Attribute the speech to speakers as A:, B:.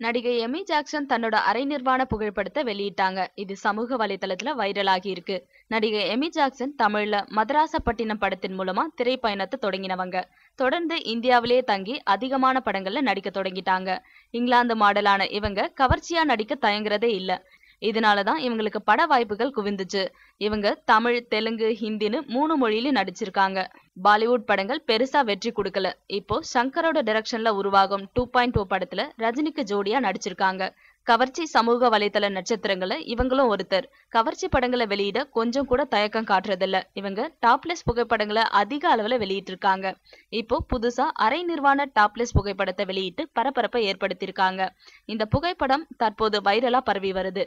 A: நடிகை Amy Jackson தன்னோட அரை நிர்வாண புகைப்படத்தை வெளியிட்டாங்க. இது சமூக வலைதளத்துல வைரலாகி இருக்கு. நடிகை எமி ஜாக்சன் தமிழ்ல மதராசப்பட்டினம் படத்தின் மூலமா திரைப்பயணத்தை தொடங்கினவங்க. தொடர்ந்து இந்தியாவிலேயே தங்கி அதிகமான படங்கள்ல நடிக்க தொடங்கிட்டாங்க. இங்கிலாந்து மாடலான இவங்க கவர்ச்சியா நடிக்க தயங்குறதே இல்ல. இதனாலதான் இவங்களுக்கு பட வாய்ப்புகள் குவிந்துச்சு. இவங்க தமிழ் தெலுங்கு ஹிந்தின்னு மூணு மொழியிலும் நடிச்சிருக்காங்க. பாலிவுட் படங்கள் பெருசா வெற்றி கொடுக்கல. இப்போ சங்கரோட டைரக்ஷன்ல உருவாகும் டூ பாயிண்ட் டூ படத்துல ரஜினிக்கு ஜோடியா நடிச்சிருக்காங்க. கவர்ச்சி சமூக வலைதள நட்சத்திரங்கள இவங்களும் ஒருத்தர். கவர்ச்சி படங்களை வெளியிட கொஞ்சம் கூட தயக்கம் காட்டுறதில்ல. இவங்க டாப்லெஸ் புகைப்படங்களை அதிக அளவுல வெளியிட்டு இருக்காங்க இப்போ புதுசா அரை நிர்வாண டாப்லெஸ் புகைப்படத்தை வெளியிட்டு பரபரப்பை ஏற்படுத்தியிருக்காங்க. இந்த புகைப்படம் தற்போது வைரலா பரவி வருது.